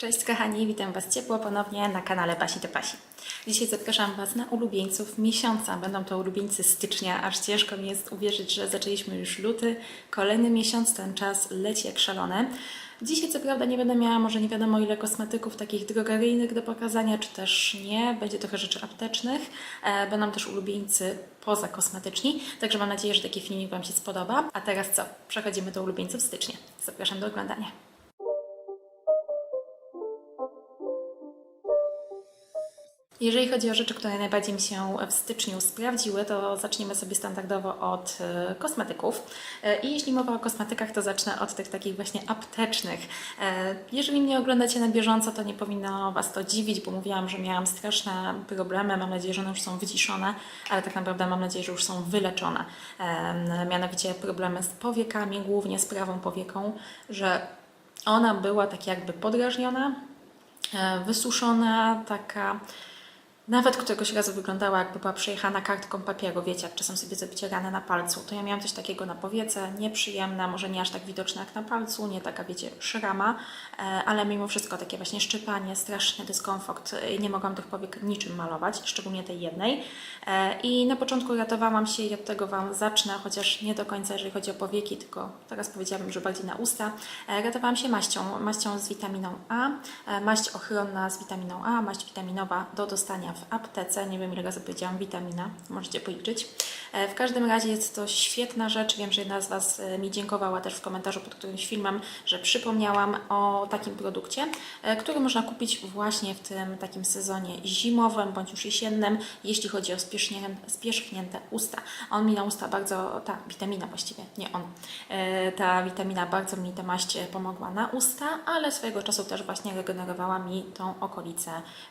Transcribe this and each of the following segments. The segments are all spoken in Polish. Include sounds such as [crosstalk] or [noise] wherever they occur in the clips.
Cześć kochani, witam Was ciepło ponownie na kanale Basi to Pasi. Dzisiaj zapraszam Was na ulubieńców miesiąca. Będą to ulubieńcy stycznia, aż ciężko mi jest uwierzyć, że zaczęliśmy już luty. Kolejny miesiąc, ten czas leci jak szalony. Dzisiaj co prawda nie będę miała może nie wiadomo ile kosmetyków takich drogeryjnych do pokazania, czy też nie. Będzie trochę rzeczy aptecznych. E, Będą też ulubieńcy poza kosmetyczni, także mam nadzieję, że taki filmik Wam się spodoba. A teraz co? Przechodzimy do ulubieńców stycznia. Zapraszam do oglądania. Jeżeli chodzi o rzeczy, które najbardziej mi się w styczniu sprawdziły, to zaczniemy sobie standardowo od e, kosmetyków. E, I jeśli mowa o kosmetykach, to zacznę od tych takich właśnie aptecznych. E, Jeżeli mnie oglądacie na bieżąco, to nie powinno Was to dziwić, bo mówiłam, że miałam straszne problemy. Mam nadzieję, że one już są wyciszone, ale tak naprawdę mam nadzieję, że już są wyleczone. Mianowicie problemy z powiekami, głównie z prawą powieką, że ona była tak jakby podrażniona, wysuszona, taka nawet któregoś razu wyglądała, jakby była przejechana kartką papieru. Wiecie, jak czasem sobie zrobicie ranę na palcu. To ja miałam coś takiego na powiece, nieprzyjemne, może nie aż tak widoczne jak na palcu, nie taka, wiecie, szrama, e, ale mimo wszystko takie właśnie szczypanie, straszny dyskomfort. Nie mogłam tych powiek niczym malować, szczególnie tej jednej. E, I na początku ratowałam się i od tego Wam zacznę, chociaż nie do końca, jeżeli chodzi o powieki, tylko teraz powiedziałabym, że bardziej na usta. E, Ratowałam się maścią, maścią z witaminą A, maść ochronna z witaminą A, maść witaminowa do dostania w aptece. Nie wiem ile razy powiedziałam witamina, możecie policzyć. E, W każdym razie jest to świetna rzecz. Wiem, że jedna z Was e, mi dziękowała też w komentarzu pod którymś filmem, że przypomniałam o takim produkcie, e, który można kupić właśnie w tym takim sezonie zimowym bądź już jesiennym, jeśli chodzi o spierzchnię- spierzchnięte usta. On mi na usta bardzo, ta witamina właściwie, nie on, ta witamina bardzo mi ta maść pomogła na usta, ale swojego czasu też właśnie regenerowała mi tą okolicę,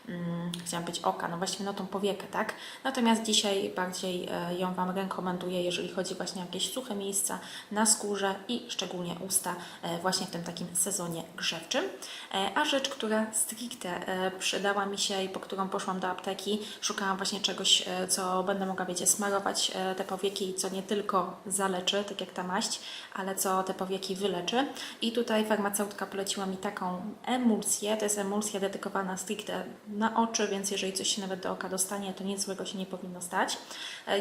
mm, chciałam być oka, no właściwie no tą powiekę, tak? Natomiast dzisiaj bardziej ją Wam rekomenduję, jeżeli chodzi właśnie o jakieś suche miejsca na skórze i szczególnie usta e, właśnie w tym takim sezonie grzewczym. E, A rzecz, która stricte e, przydała mi się i po którą poszłam do apteki, szukałam właśnie czegoś, co będę mogła, wiecie, smarować te powieki, co nie tylko zaleczy, tak jak ta maść, ale co te powieki wyleczy. I tutaj farmaceutka poleciła mi taką emulsję, to jest emulsja dedykowana stricte na oczy, więc jeżeli coś się nawet do oka dostanie, to nic złego się nie powinno stać.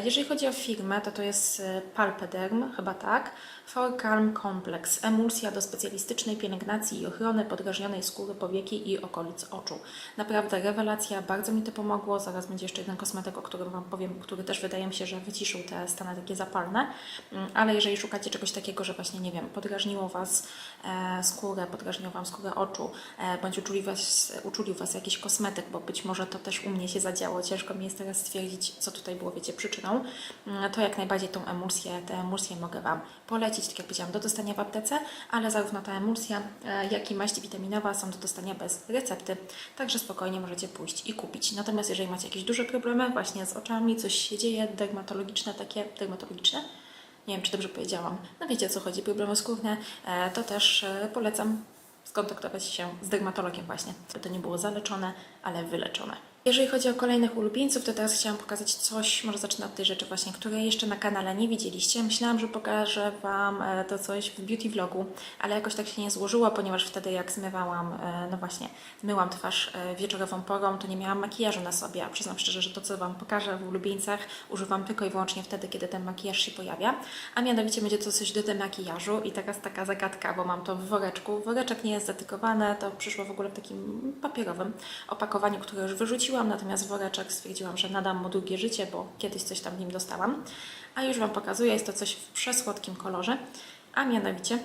Jeżeli chodzi o firmę, to to jest e, Palpederm, chyba tak, For Calm Complex, emulsja do specjalistycznej pielęgnacji i ochrony podrażnionej skóry powieki i okolic oczu. Naprawdę rewelacja, bardzo mi to pomogło. Zaraz będzie jeszcze jeden kosmetyk, o którym Wam powiem, który też wydaje mi się, że wyciszył te stany takie zapalne. Mm, Ale jeżeli szukacie czegoś takiego, że właśnie, nie wiem, podrażniło Was e, skórę, podrażniło Wam skórę oczu, e, bądź uczuli was, uczulił Was jakiś kosmetyk, bo być może to też u mnie się zadziało, ciężko mi jest teraz stwierdzić, co tutaj było, wiecie, przyczyną, to jak najbardziej tą emulsję, tę emulsję mogę Wam polecić, tak jak powiedziałam, do dostania w aptece, ale zarówno ta emulsja, e, jak i maść witaminowa są do dostania bez recepty, także spokojnie możecie pójść i kupić. Natomiast jeżeli macie jakieś duże problemy właśnie z oczami, coś się dzieje, dermatologiczne takie, dermatologiczne, nie wiem, czy dobrze powiedziałam, no wiecie o co chodzi, problemy skórne, e, to też e, polecam skontaktować się z dermatologiem właśnie, by to nie było zaleczone, ale wyleczone. Jeżeli chodzi o kolejnych ulubieńców, to teraz chciałam pokazać coś, może zacznę od tej rzeczy właśnie, której jeszcze na kanale nie widzieliście. Myślałam, że pokażę Wam e, to coś w beauty vlogu, ale jakoś tak się nie złożyło, ponieważ wtedy jak zmywałam, e, no właśnie, zmyłam twarz e, wieczorową porą, to nie miałam makijażu na sobie, a przyznam szczerze, że to co Wam pokażę w ulubieńcach używam tylko i wyłącznie wtedy, kiedy ten makijaż się pojawia, a mianowicie będzie to coś do demakijażu i teraz taka zagadka, bo mam to w woreczku. Woreczek nie jest zatykowany, to przyszło w ogóle w takim papierowym opakowaniu, które już wyrzuciłam, natomiast woreczek stwierdziłam, że nadam mu drugie życie, bo kiedyś coś tam w nim dostałam. A już Wam pokazuję, jest to coś w przesłodkim kolorze, a mianowicie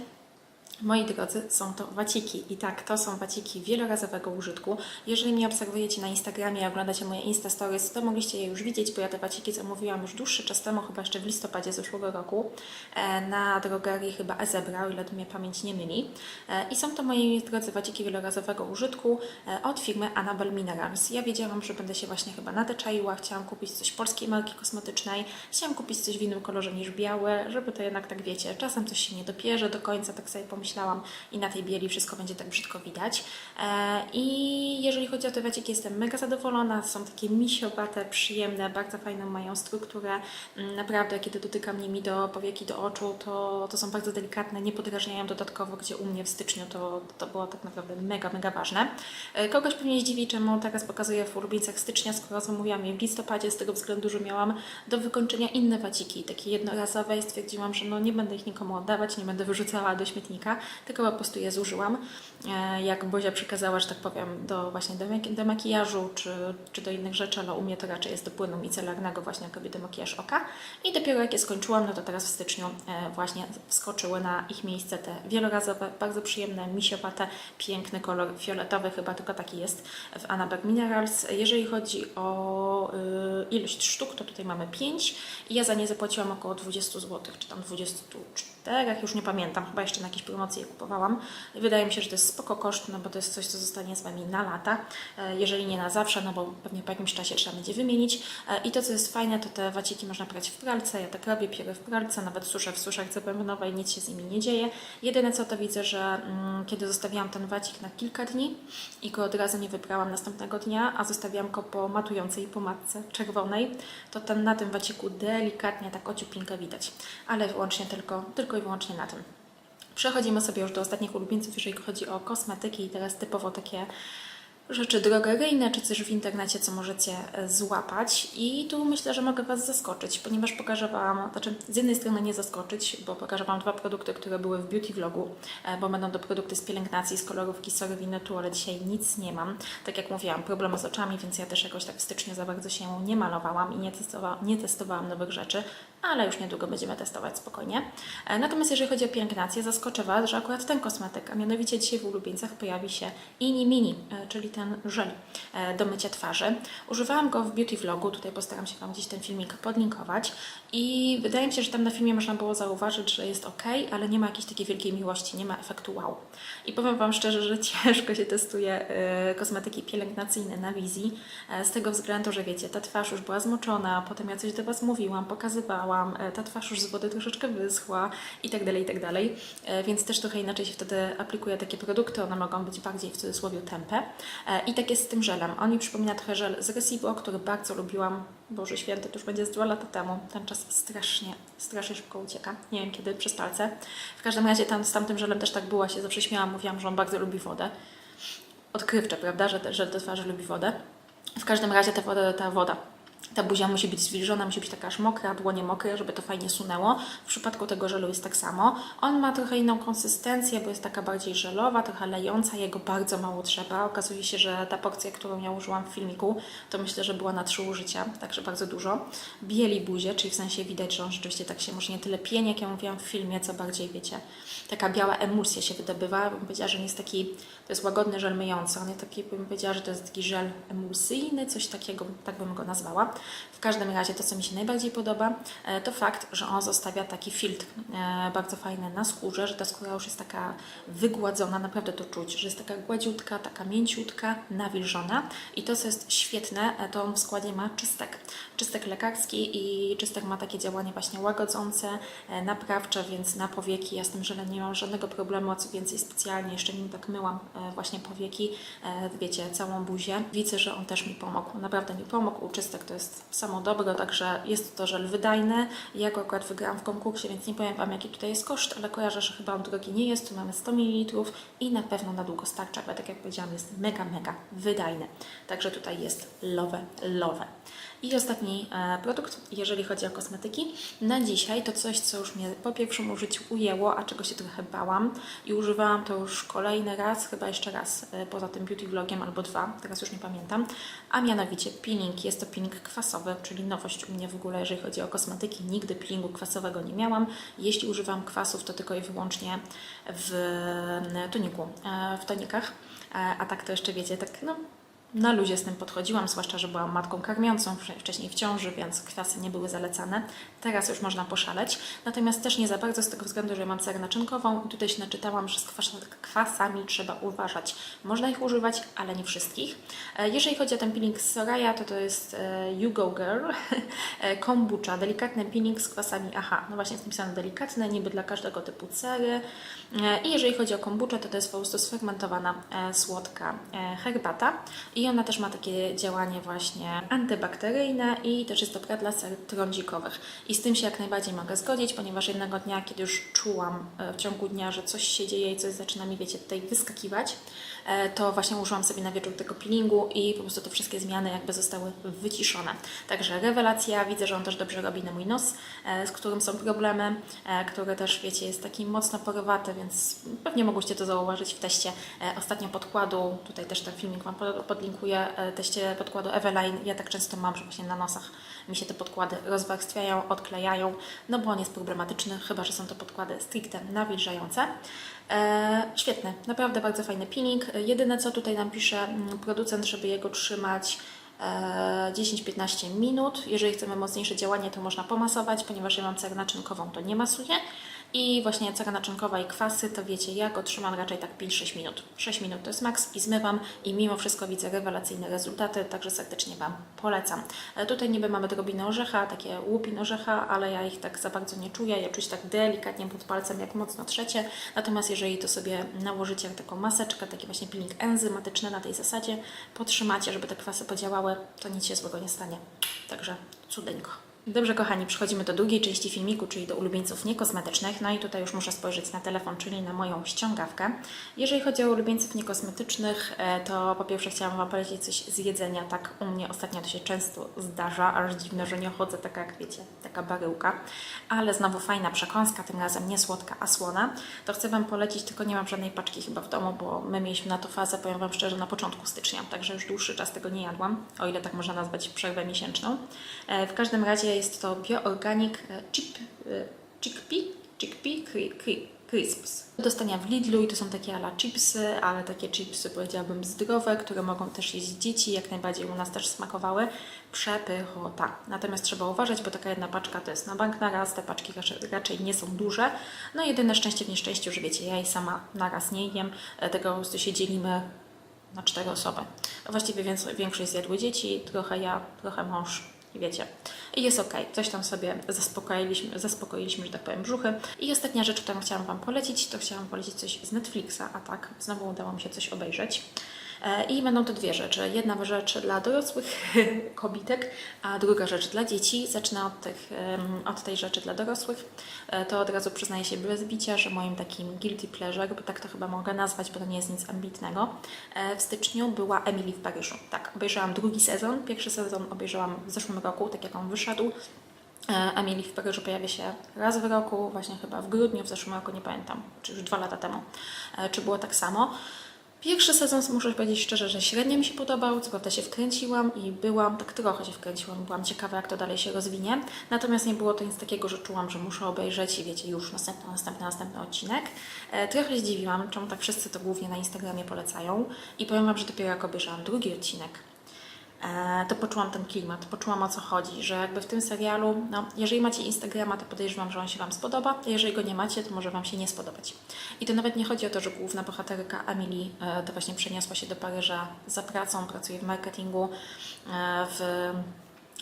Moi drodzy, są to waciki. I tak, to są waciki wielorazowego użytku. Jeżeli mnie obserwujecie na Instagramie i oglądacie moje Insta Stories, to mogliście je już widzieć, bo ja te waciki zamówiłam już dłuższy czas temu, chyba jeszcze w listopadzie zeszłego roku, e, na drogerii chyba Ezebra, o ile mnie pamięć nie myli. E, I są to, moi drodzy, waciki wielorazowego użytku e, od firmy Annabel Minerals. Ja wiedziałam, że będę się właśnie chyba natyczaiła, chciałam kupić coś polskiej marki kosmetycznej, chciałam kupić coś w innym kolorze niż białe, żeby to jednak tak wiecie, czasem coś się nie dopierze do końca, tak sobie pomyślałam, pomyślałam i na tej bieli wszystko będzie tak brzydko widać. E, I jeżeli chodzi o te waciki, jestem mega zadowolona. Są takie misiowate, przyjemne, bardzo fajną mają strukturę. Mm, Naprawdę, kiedy dotykam nimi do powieki, do oczu, to, to są bardzo delikatne, nie podrażniają dodatkowo, gdzie u mnie w styczniu to, to było tak naprawdę mega, mega ważne. E, Kogoś pewnie zdziwi, czemu teraz pokazuję w ulubieńcach stycznia, skoro zamówiłam je w listopadzie, z tego względu, że miałam do wykończenia inne waciki, takie jednorazowe i stwierdziłam, że no nie będę ich nikomu oddawać, nie będę wyrzucała do śmietnika, tylko po prostu je zużyłam. E, Jak Bozia przekazała, że tak powiem, do właśnie do, maki- do makijażu czy, czy do innych rzeczy, ale u mnie to raczej jest do płynu micelarnego właśnie jak robię do makijaż oka. I dopiero jak je skończyłam, no to teraz w styczniu e, właśnie wskoczyły na ich miejsce te wielorazowe, bardzo przyjemne, misiowate, piękny kolor fioletowy, chyba tylko taki jest w Anaberg Minerals. Jeżeli chodzi o y, ilość sztuk, to tutaj mamy 5 i ja za nie zapłaciłam około 20 zł, czy tam 24, już nie pamiętam, chyba jeszcze na jakieś promocje je kupowałam. Wydaje mi się, że to jest spoko koszt, no bo to jest coś, co zostanie z Wami na lata, e, jeżeli nie na zawsze, no bo pewnie po jakimś czasie trzeba będzie wymienić. E, I to, co jest fajne, to te waciki można prać w pralce, ja tak robię, pierę w pralce, nawet suszę w suszarce bębnowej, nic się z nimi nie dzieje. Jedyne co to widzę, że mm, kiedy zostawiłam ten wacik na kilka dni i go od razu nie wybrałam następnego dnia, a zostawiłam go po matującej pomadce czerwonej, to ten na tym waciku delikatnie tak ociupinkę widać, ale wyłącznie tylko, tylko i wyłącznie na tym. Przechodzimy sobie już do ostatnich ulubieńców, jeżeli chodzi o kosmetyki i teraz typowo takie rzeczy drogeryjne, czy coś w internecie, co możecie e, złapać. I tu myślę, że mogę Was zaskoczyć, ponieważ pokażę Wam, znaczy z jednej strony nie zaskoczyć, bo pokażę Wam dwa produkty, które były w beauty vlogu, e, bo będą to produkty z pielęgnacji, z kolorówki tu, ale dzisiaj nic nie mam. Tak jak mówiłam, problemy z oczami, więc ja też jakoś tak w styczniu za bardzo się nie malowałam i nie, testowa nie testowałam nowych rzeczy, ale już niedługo będziemy testować spokojnie. E, Natomiast jeżeli chodzi o pielęgnację, zaskoczę Was, że akurat ten kosmetyk, a mianowicie dzisiaj w ulubieńcach pojawi się Ini Mini, czyli ten żel e, do mycia twarzy. Używałam go w beauty vlogu, tutaj postaram się Wam gdzieś ten filmik podlinkować i wydaje mi się, że tam na filmie można było zauważyć, że jest ok, ale nie ma jakiejś takiej wielkiej miłości, nie ma efektu wow. I powiem Wam szczerze, że [laughs] ciężko się testuje e, kosmetyki pielęgnacyjne na wizji, e, z tego względu, że wiecie, ta twarz już była zmoczona, potem ja coś do Was mówiłam, pokazywałam, ta twarz już z wody troszeczkę wyschła i tak dalej, i tak dalej, więc też trochę inaczej się wtedy aplikuje takie produkty, one mogą być bardziej w cudzysłowie tępe. E, I tak jest z tym żelem. On mi przypomina trochę żel z Recibo, który bardzo lubiłam. Boże Święty, to już będzie z dwa lata temu. Ten czas strasznie, strasznie szybko ucieka. Nie wiem kiedy, przez palce. W każdym razie tam, z tamtym żelem też tak było, się zawsze śmiałam, mówiłam, że on bardzo lubi wodę. Odkrywcze, prawda, że żel do twarzy lubi wodę. W każdym razie ta woda, ta woda, ta buzia musi być zwilżona, musi być taka aż mokra, dłonie mokre, żeby to fajnie sunęło. W przypadku tego żelu jest tak samo. On ma trochę inną konsystencję, bo jest taka bardziej żelowa, trochę lejąca, jego bardzo mało trzeba. Okazuje się, że ta porcja, którą ja użyłam w filmiku, to myślę, że była na trzy użycia, także bardzo dużo. Bieli buzię, czyli w sensie widać, że on rzeczywiście tak się może nie tyle pieni, jak ja mówiłam w filmie, co bardziej, wiecie, taka biała emulsja się wydobywa. Bym powiedziała, że on jest taki, to jest łagodny żel myjący. On jest taki, bym powiedziała, że to jest taki żel emulsyjny, coś takiego, tak bym go nazwała. W każdym razie to, co mi się najbardziej podoba, e, to fakt, że on zostawia taki filtr e, bardzo fajny na skórze, że ta skóra już jest taka wygładzona, naprawdę to czuć, że jest taka gładziutka, taka mięciutka, nawilżona. I to, co jest świetne, e, to on w składzie ma czystek. Czystek lekarski i czystek ma takie działanie właśnie łagodzące, naprawcze, więc na powieki ja z tym żelem nie mam żadnego problemu, a co więcej specjalnie jeszcze nim tak myłam właśnie powieki, wiecie, całą buzię. Widzę, że on też mi pomógł, naprawdę mi pomógł. Czystek to jest samo dobro, także jest to żel wydajny. Ja go akurat wygrałam w konkursie, więc nie powiem Wam jaki tutaj jest koszt, ale kojarzę, że chyba on drogi nie jest. Tu mamy 100 ml i na pewno na długo starcza, bo tak jak powiedziałam jest mega, mega wydajny. Także tutaj jest love, love. I ostatni e, produkt, jeżeli chodzi o kosmetyki. Na dzisiaj to coś, co już mnie po pierwszym użyciu ujęło, a czego się trochę bałam i używałam to już kolejny raz, chyba jeszcze raz, e, poza tym beauty vlogiem albo dwa, teraz już nie pamiętam, a mianowicie peeling. Jest to peeling kwasowy, czyli nowość u mnie w ogóle, jeżeli chodzi o kosmetyki. Nigdy peelingu kwasowego nie miałam. Jeśli używam kwasów, to tylko i wyłącznie w e, toniku, e, w tonikach, a tak to jeszcze wiecie, tak no na luzie z tym podchodziłam, zwłaszcza, że byłam matką karmiącą, wcze- wcześniej w ciąży, więc kwasy nie były zalecane. Teraz już można poszaleć. Natomiast też nie za bardzo z tego względu, że mam serę naczynkową i tutaj się naczytałam, że z kwas- kwasami trzeba uważać. Można ich używać, ale nie wszystkich. E, Jeżeli chodzi o ten peeling z Soraya, to to jest e, You Go Girl e, kombucha, delikatny peeling z kwasami AHA. No właśnie jest napisane delikatne, niby dla każdego typu cery. I jeżeli chodzi o kombucha, to to jest po prostu sfermentowana słodka herbata i ona też ma takie działanie właśnie antybakteryjne i też jest dobra dla ser trądzikowych. I z tym się jak najbardziej mogę zgodzić, ponieważ jednego dnia, kiedy już czułam e, w ciągu dnia, że coś się dzieje i coś zaczyna mi, wiecie, tutaj wyskakiwać, e, to właśnie użyłam sobie na wieczór tego peelingu i po prostu te wszystkie zmiany jakby zostały wyciszone. Także rewelacja, widzę, że on też dobrze robi na mój nos, e, z którym są problemy, który też, wiecie, jest taki mocno porowaty, więc pewnie mogłyście to zauważyć w teście ostatnio podkładu, tutaj też ten filmik Wam pod- podlinkuję, e, teście podkładu Eveline, ja tak często mam, że właśnie na nosach mi się te podkłady rozwarstwiają, odklejają, no bo on jest problematyczny, chyba, że są to podkłady stricte nawilżające. E, świetny, naprawdę bardzo fajny peeling. E, Jedyne co tutaj nam pisze mm, producent, żeby jego trzymać e, 10-15 minut. Jeżeli chcemy mocniejsze działanie, to można pomasować, ponieważ ja mam cerę naczynkową, to nie masuję. I właśnie cera naczynkowa i kwasy, to wiecie, ja go trzymam raczej tak 5-6 minut. 6 minut to jest maks i zmywam i mimo wszystko widzę rewelacyjne rezultaty, także serdecznie Wam polecam. E, Tutaj niby mamy drobiny orzecha, takie łupin orzecha, ale ja ich tak za bardzo nie czuję. Ja czuć tak delikatnie pod palcem, jak mocno trzecie. Natomiast jeżeli to sobie nałożycie jak taką maseczkę, taki właśnie peeling enzymatyczny na tej zasadzie, potrzymacie, żeby te kwasy podziałały, to nic się złego nie stanie. Także cudeńko. Dobrze, kochani, przechodzimy do drugiej części filmiku, czyli do ulubieńców niekosmetycznych. No i tutaj już muszę spojrzeć na telefon, czyli na moją ściągawkę. Jeżeli chodzi o ulubieńców niekosmetycznych, e, to po pierwsze chciałam Wam powiedzieć coś z jedzenia. Tak u mnie ostatnio to się często zdarza, aż dziwne, że nie chodzę taka jak wiecie, taka baryłka. Ale znowu fajna przekąska, tym razem nie słodka, a słona. To chcę Wam polecić, tylko nie mam żadnej paczki chyba w domu, bo my mieliśmy na to fazę, powiem Wam szczerze, na początku stycznia. Także już dłuższy czas tego nie jadłam, o ile tak można nazwać przerwę miesięczną. E, W każdym razie jest to Bioorganic e, chip, e, Chickpea, chickpea cri- cri- Crisps. Do dostania w Lidlu i to są takie ala chipsy, ale takie chipsy powiedziałabym zdrowe, które mogą też jeść dzieci, jak najbardziej u nas też smakowały. Przepychota. Natomiast trzeba uważać, bo taka jedna paczka to jest na bank na raz, te paczki raczej, nie są duże. No jedyne szczęście w nieszczęściu, że wiecie, ja i sama na raz nie jem, dlatego po prostu się dzielimy na cztery osoby. Właściwie większość zjadły dzieci, trochę ja, trochę mąż wiecie. I jest ok, coś tam sobie zaspokoiliśmy, zaspokoiliśmy, że tak powiem, brzuchy. I ostatnia rzecz, którą chciałam Wam polecić, to chciałam polecić coś z Netflixa, a tak, znowu udało mi się coś obejrzeć. E, I będą to dwie rzeczy. Jedna rzecz dla dorosłych [laughs] kobitek, a druga rzecz dla dzieci. Zacznę od, tych, od tej rzeczy dla dorosłych. E, To od razu przyznaję się bez bicia, że moim takim guilty pleasure, bo tak to chyba mogę nazwać, bo to nie jest nic ambitnego, e, w styczniu była Emily w Paryżu. Tak, obejrzałam drugi sezon. Pierwszy sezon obejrzałam w zeszłym roku, tak jak on wyszedł. Emily w Paryżu pojawia się raz w roku, właśnie chyba w grudniu, w zeszłym roku, nie pamiętam, czy już dwa lata temu, czy było tak samo. Pierwszy sezon, muszę powiedzieć szczerze, że średnio mi się podobał, co prawda się wkręciłam i byłam, tak trochę się wkręciłam, byłam ciekawa jak to dalej się rozwinie, natomiast nie było to nic takiego, że czułam, że muszę obejrzeć i wiecie, już następny, następny, następny odcinek. E, trochę zdziwiłam, czemu tak wszyscy to głównie na Instagramie polecają i powiem Wam, że dopiero jak obejrzałam drugi odcinek, to poczułam ten klimat, poczułam o co chodzi, że jakby w tym serialu, no, jeżeli macie Instagrama, to podejrzewam, że on się Wam spodoba, a jeżeli go nie macie, to może Wam się nie spodobać. I to nawet nie chodzi o to, że główna bohaterka Emily e, to właśnie przeniosła się do Paryża za pracą, pracuje w marketingu, e, w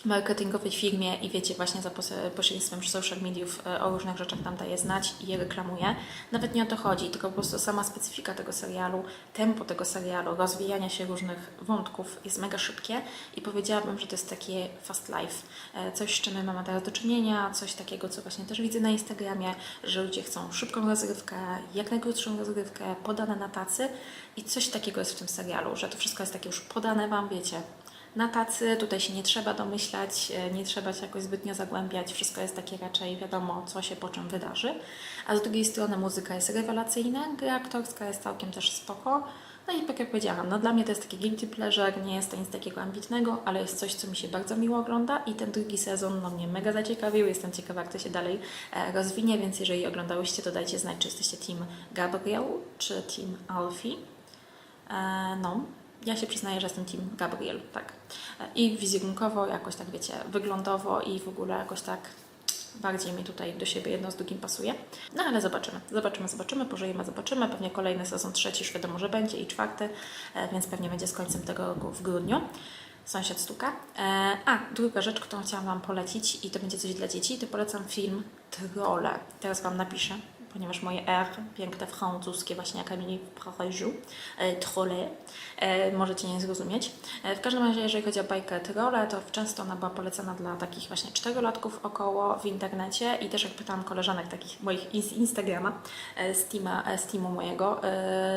marketingowej firmie i wiecie, właśnie za pośrednictwem social mediów e, o różnych rzeczach tam daje znać i je reklamuje. Nawet nie o to chodzi, tylko po prostu sama specyfika tego serialu, tempo tego serialu, rozwijania się różnych wątków jest mega szybkie i powiedziałabym, że to jest takie fast life. E, Coś, z czym my mamy teraz do czynienia, coś takiego, co właśnie też widzę na Instagramie, że ludzie chcą szybką rozrywkę, jak najkrótszą rozrywkę, podane na tacy i coś takiego jest w tym serialu, że to wszystko jest takie już podane Wam, wiecie, na tacy, tutaj się nie trzeba domyślać, e, nie trzeba się jakoś zbytnio zagłębiać, wszystko jest takie raczej wiadomo, co się po czym wydarzy. A z drugiej strony muzyka jest rewelacyjna, gra aktorska jest całkiem też spoko. No i tak jak powiedziałam, no dla mnie to jest taki guilty pleasure, nie jest to nic takiego ambitnego, ale jest coś, co mi się bardzo miło ogląda i ten drugi sezon no, mnie mega zaciekawił. Jestem ciekawa, jak to się dalej e, rozwinie, więc jeżeli oglądałyście, to dajcie znać, czy jesteście team Gabriel, czy team Alfie. E, no, ja się przyznaję, że jestem team Gabriel, tak. I wizerunkowo, jakoś tak wiecie, wyglądowo i w ogóle jakoś tak bardziej mi tutaj do siebie jedno z drugim pasuje. No ale zobaczymy, zobaczymy, zobaczymy, pożyjemy, zobaczymy. Pewnie kolejny sezon trzeci już wiadomo, że będzie i czwarty, e, więc pewnie będzie z końcem tego roku w grudniu. Sąsiad stuka. E, a, druga rzecz, którą chciałam Wam polecić i to będzie coś dla dzieci, to polecam film Trolle. Teraz Wam napiszę, ponieważ moje R, piękne francuskie, właśnie jak Emily w Paryżu, e, Trolle, e, możecie nie zrozumieć. E, w każdym razie, jeżeli chodzi o bajkę Trolle, to często ona była polecana dla takich właśnie czterolatków około w internecie i też jak pytałam koleżanek takich moich z Instagrama, z, teama, z teamu mojego,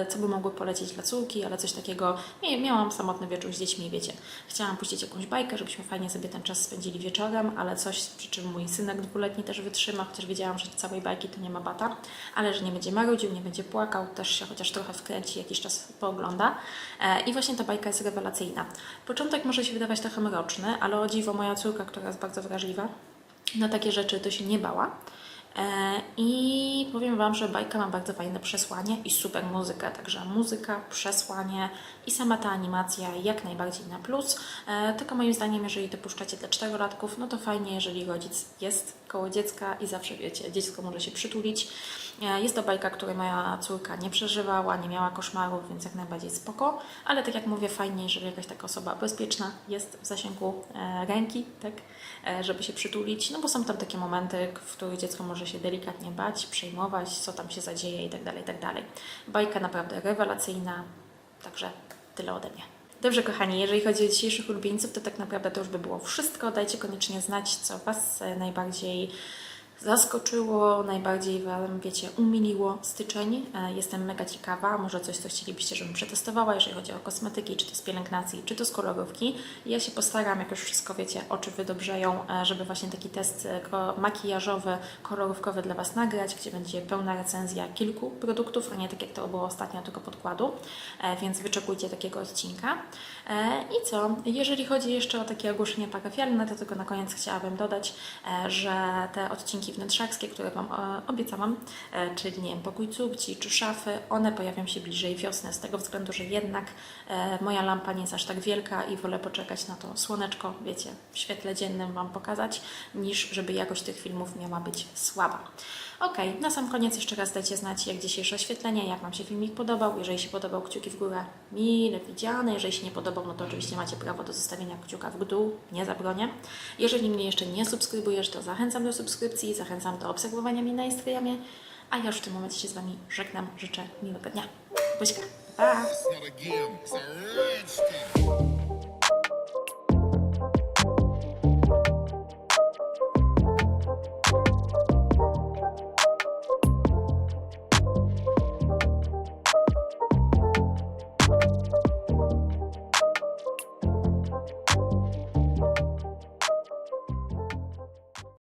co by mogły polecić dla córki, ale coś takiego, miałam samotny wieczór z dziećmi, wiecie, chciałam puścić jakąś bajkę, żebyśmy fajnie sobie ten czas spędzili wieczorem, ale coś, przy czym mój synek dwuletni też wytrzyma, chociaż wiedziałam, że całej bajki to nie ma bata, ale że nie będzie marudził, nie będzie płakał, też się chociaż trochę wkręci, jakiś czas poogląda. E, I właśnie ta bajka jest rewelacyjna. Początek może się wydawać trochę mroczny, ale o dziwo moja córka, która jest bardzo wrażliwa na takie rzeczy, to się nie bała. E, I powiem Wam, że bajka ma bardzo fajne przesłanie i super muzykę. Także muzyka, przesłanie i sama ta animacja jak najbardziej na plus. E, Tylko moim zdaniem, jeżeli to puszczacie dla czterolatków, no to fajnie, jeżeli rodzic jest koło dziecka i zawsze wiecie, dziecko może się przytulić. E, Jest to bajka, której moja córka nie przeżywała, nie miała koszmarów, więc jak najbardziej spoko. Ale tak jak mówię, fajnie, jeżeli jakaś taka osoba bezpieczna jest w zasięgu e, ręki, tak, e, żeby się przytulić. No bo są tam takie momenty, w których dziecko może się delikatnie bać, przejmować, co tam się zadzieje i tak dalej, i tak. Bajka naprawdę rewelacyjna, także tyle ode mnie. Dobrze, kochani, jeżeli chodzi o dzisiejszych ulubieńców, to tak naprawdę to już by było wszystko. Dajcie koniecznie znać, co Was e, najbardziej zaskoczyło, najbardziej Wam, wiecie, umiliło styczeń. E, Jestem mega ciekawa, może coś, co chcielibyście, żebym przetestowała, jeżeli chodzi o kosmetyki, czy to z pielęgnacji, czy to z kolorówki. Ja się postaram, jak już wszystko wiecie, oczy wydobrzeją, e, żeby właśnie taki test e, makijażowy, kolorówkowy dla Was nagrać, gdzie będzie pełna recenzja kilku produktów, a nie tak jak to było ostatnio, tylko podkładu, więc wyczekujcie takiego odcinka. I co? Jeżeli chodzi jeszcze o takie ogłoszenie parafialne, to tylko na koniec chciałabym dodać, że te odcinki wnętrzarskie, które Wam e, obiecałam, e, czyli nie wiem, pokój córci czy szafy, one pojawią się bliżej wiosny, z tego względu, że jednak e, moja lampa nie jest aż tak wielka i wolę poczekać na to słoneczko, wiecie, w świetle dziennym Wam pokazać, niż żeby jakość tych filmów miała być słaba. Ok, na sam koniec jeszcze raz dajcie znać, jak dzisiejsze oświetlenie, jak Wam się filmik podobał. Jeżeli się podobał, kciuki w górę mile widziane. Jeżeli się nie podobał, no to oczywiście macie prawo do zostawienia kciuka w dół, nie zabronię. Jeżeli mnie jeszcze nie subskrybujesz, to zachęcam do subskrypcji, zachęcam do obserwowania mnie na Instagramie. A ja już w tym momencie się z Wami żegnam. Życzę miłego dnia. Buźka. Pa!